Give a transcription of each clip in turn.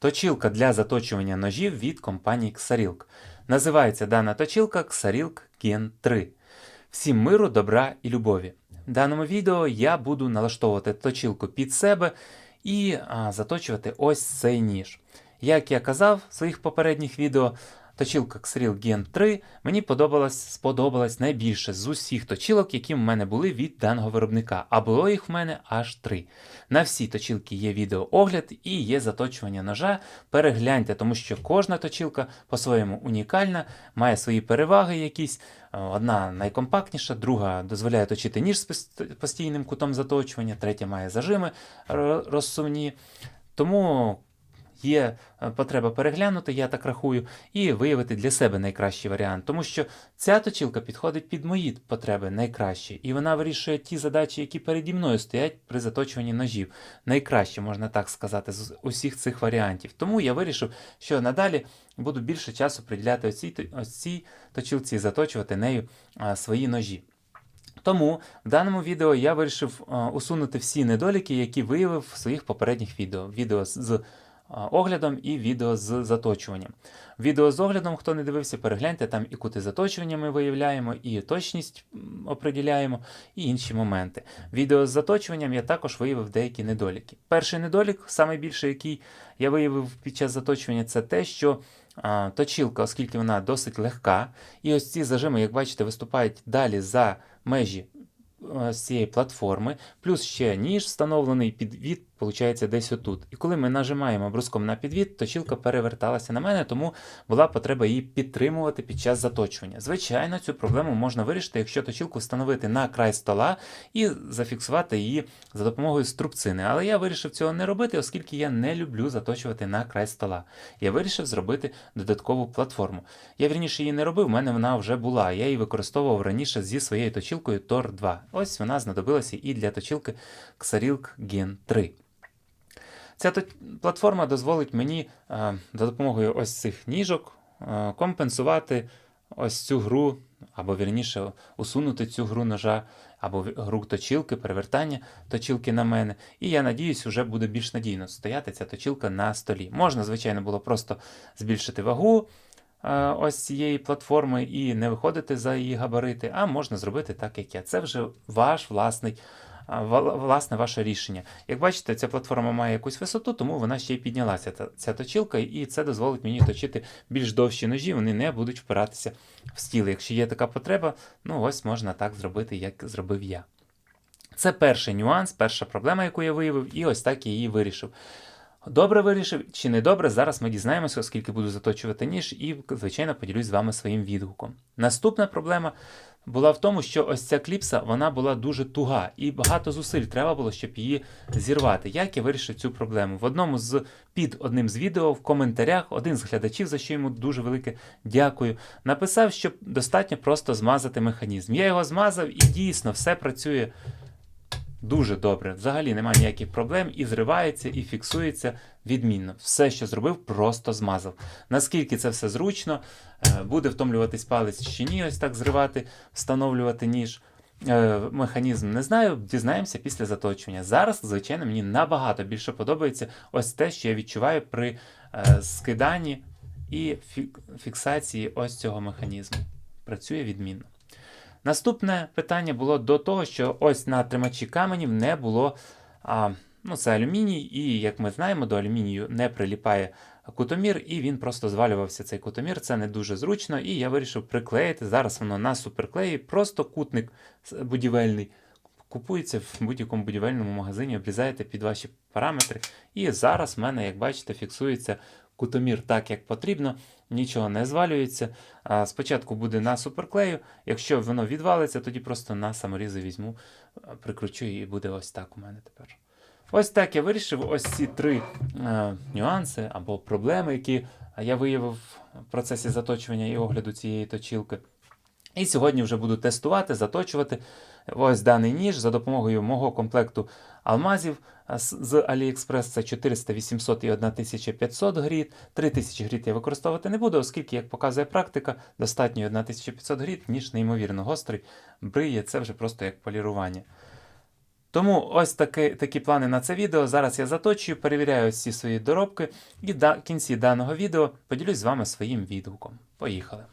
Точилка для заточування ножів від компанії Xarilk. Називається дана точилка Xarilk Gen 3. Всім миру, добра і любові. В даному відео я буду налаштовувати точилку під себе і а, заточувати ось цей ніж. Як я казав в своїх попередніх відео, точилка Xarilk Gen 3 мені подобалась, сподобалась найбільше з усіх точилок, які в мене були від даного виробника. А було їх в мене аж три. На всі точилки є відеоогляд і є заточування ножа. Перегляньте, тому що кожна точилка по-своєму унікальна, має свої переваги якісь. Е, Одна найкомпактніша, друга дозволяє точити ніж з постійним кутом заточування, третя має зажими ро- розсувні. Тому є е, потреба переглянути, я так рахую, і виявити для себе найкращий варіант. Тому що ця точилка підходить під мої потреби найкраще, і вона вирішує ті задачі, які переді мною стоять при заточуванні ножів. Найкраще, можна так сказати, з усіх цих варіантів. Тому я вирішив, що надалі буду більше часу приділяти ось цій, то- точилці заточувати нею а, свої ножі. Тому в даному відео я вирішив а, усунути всі недоліки, які виявив в своїх попередніх відео. Відео з, оглядом і відео з заточуванням. Відео з оглядом, хто не дивився, перегляньте, там і кути заточування ми виявляємо, і точність м, оприділяємо, і інші моменти. Відео з заточуванням я також виявив деякі недоліки. Перший недолік, найбільший, який я виявив під час заточування, це те, що а, точилка, оскільки вона досить легка, і ось ці зажими, як бачите, виступають далі за межі е, з цієї платформи, плюс ще ніж встановлений підвід, виходить, десь отут. І коли ми нажимаємо бруском на підвід, точилка переверталася на мене, тому була потреба її підтримувати під час заточування. Звичайно, цю проблему можна вирішити, якщо точилку встановити на край стола і зафіксувати її за допомогою струбцини. Але я вирішив цього не робити, оскільки я не люблю заточувати на край стола. Я вирішив зробити додаткову платформу. Я вірніше її не робив, в мене вона вже була. Я її використовував раніше зі своєю точилкою Tor 2. Ось вона знадобилася і для точилки Xarilk Gen 3. Ця платформа дозволить мені е, за допомогою ось цих ніжок е, компенсувати ось цю гру, або вірніше усунути цю гру ножа, або гру точилки, перевертання точилки на мене. І я надіюсь, вже буде більш надійно стояти ця точилка на столі. Можна, звичайно, було просто збільшити вагу е, ось цієї платформи і не виходити за її габарити, а можна зробити так, як я. Це вже ваш власний. Власне, ваше рішення. Як бачите, ця платформа має якусь висоту, тому вона ще й піднялася, та- ця точилка, і це дозволить мені точити більш довші ножі, вони не будуть впиратися в стіл. Якщо є така потреба, ну ось можна так зробити, як зробив я. Це перший нюанс, перша проблема, яку я виявив, і ось так я її вирішив. Добре вирішив чи не добре, зараз ми дізнаємося, оскільки буду заточувати ніж, і, звичайно, поділюсь з вами своїм відгуком. Наступна проблема була в тому, що ось ця кліпса вона була дуже туга, і багато зусиль треба було, щоб її зірвати. Як я вирішив цю проблему? В одному з під одним з відео в коментарях один з глядачів, за що йому дуже велике дякую, написав, що достатньо просто змазати механізм. Я його змазав, і дійсно все працює дуже добре. Взагалі немає ніяких проблем, і зривається, і фіксується відмінно. Все, що зробив, просто змазав. Наскільки це все зручно, е, буде втомлюватись палець чи ні, ось так зривати, встановлювати ніж. Е, Механізм не знаю, дізнаємося після заточення. Зараз, звичайно, мені набагато більше подобається ось те, що я відчуваю при е, скиданні і фіксації ось цього механізму. Працює відмінно. Наступне питання було до того, що ось на тримачі каменів не було. А, ну, це алюміній, і як ми знаємо, до алюмінію не приліпає кутомір, і він просто звалювався цей кутомір. Це не дуже зручно, і я вирішив приклеїти. Зараз воно на суперклеї, просто кутник будівельний. Купується в будь-якому будівельному магазині, обрізаєте під ваші параметри. І зараз в мене, як бачите, фіксується кутомір так, як потрібно, нічого не звалюється. Спочатку буде на суперклею. Якщо воно відвалиться, тоді просто на саморізи візьму, прикручу і буде ось так у мене тепер. Ось так я вирішив ось ці три е, нюанси або проблеми, які я виявив в процесі заточування і огляду цієї точілки. І сьогодні вже буду тестувати, заточувати ось даний ніж за допомогою мого комплекту алмазів з AliExpress. Це 400, 800 і 1500 гріт. 3000 гріт я використовувати не буду, оскільки, як показує практика, достатньо 1500 гріт, ніж неймовірно гострий. Бриє це вже просто як полірування. Тому ось такі, такі плани на це відео. Зараз я заточую, перевіряю всі свої доробки і в кінці даного відео поділюсь з вами своїм відгуком. Поїхали!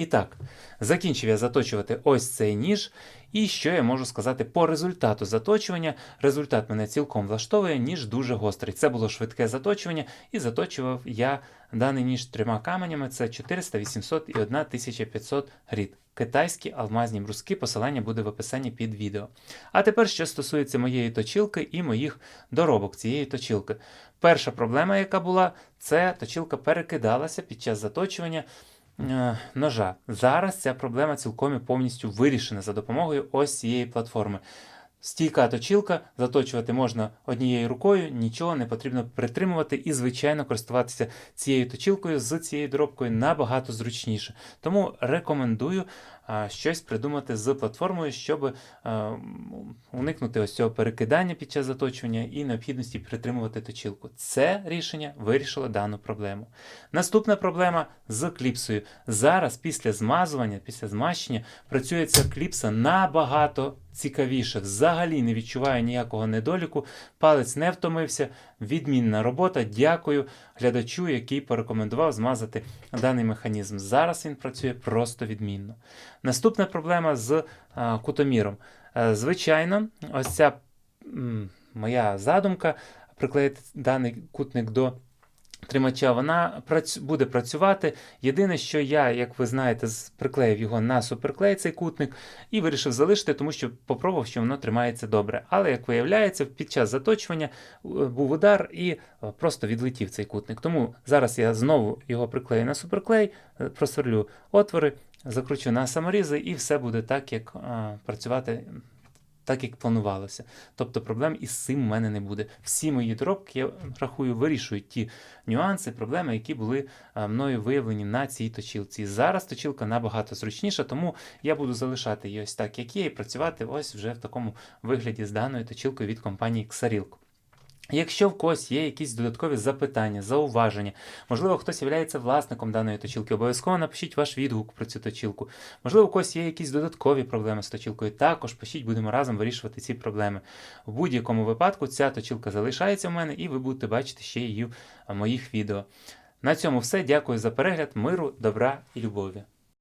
І так, закінчив я заточувати ось цей ніж. І що я можу сказати по результату заточування? Результат мене цілком влаштовує, ніж дуже гострий. Це було швидке заточування, і заточував я даний ніж трьома каменями: це 400, 800 і 1500 грід. Китайські алмазні бруски, посилання буде в описанні під відео. А тепер, що стосується моєї точилки і моїх доробок цієї точилки. Перша проблема, яка була, це точилка перекидалася під час заточування ножа. Зараз ця проблема цілком і повністю вирішена за допомогою ось цієї платформи. Стійка точилка, заточувати можна однією рукою, нічого не потрібно притримувати і, звичайно, користуватися цією точилкою з цією доробкою набагато зручніше. Тому рекомендую а, щось придумати з платформою, щоб е, м, уникнути ось цього перекидання під час заточування і необхідності притримувати точилку. Це рішення вирішило дану проблему. Наступна проблема з кліпсою. Зараз після змазування, після змащення працює ця кліпса набагато цікавіше. Взагалі не відчуваю ніякого недоліку. Палець не втомився. Відмінна робота. Дякую глядачу, який порекомендував змазати даний механізм. Зараз він працює просто відмінно. Наступна проблема з а, кутоміром. Е, Звичайно, ось ця м, моя задумка приклеїти даний кутник до тримача, вона буде працювати. Єдине, що я, як ви знаєте, приклеїв його на суперклей, цей кутник, і вирішив залишити, тому що попробував, що воно тримається добре. Але, як виявляється, під час заточування е, був удар і е, просто відлетів цей кутник. Тому зараз я знову його приклею на суперклей, е, просверлю отвори, закручу на саморізи, і все буде так, як працювати. Так, як планувалося. Тобто проблем із цим в мене не буде. Всі мої доробки, я рахую, вирішують ті нюанси, проблеми, які були е, мною виявлені на цій точілці. Зараз точілка набагато зручніша, тому я буду залишати її ось так, як є, і працювати ось вже в такому вигляді з даною точілкою від компанії Xarilk. Якщо в когось є якісь додаткові запитання, зауваження, можливо, хтось є власником даної точілки, обов'язково напишіть ваш відгук про цю точілку. Можливо, у когось є якісь додаткові проблеми з точілкою. Також пишіть, будемо разом вирішувати ці проблеми. В будь-якому випадку ця точілка залишається в мене, і ви будете бачити ще її в моїх відео. На цьому все. Дякую за перегляд, миру, добра і любові.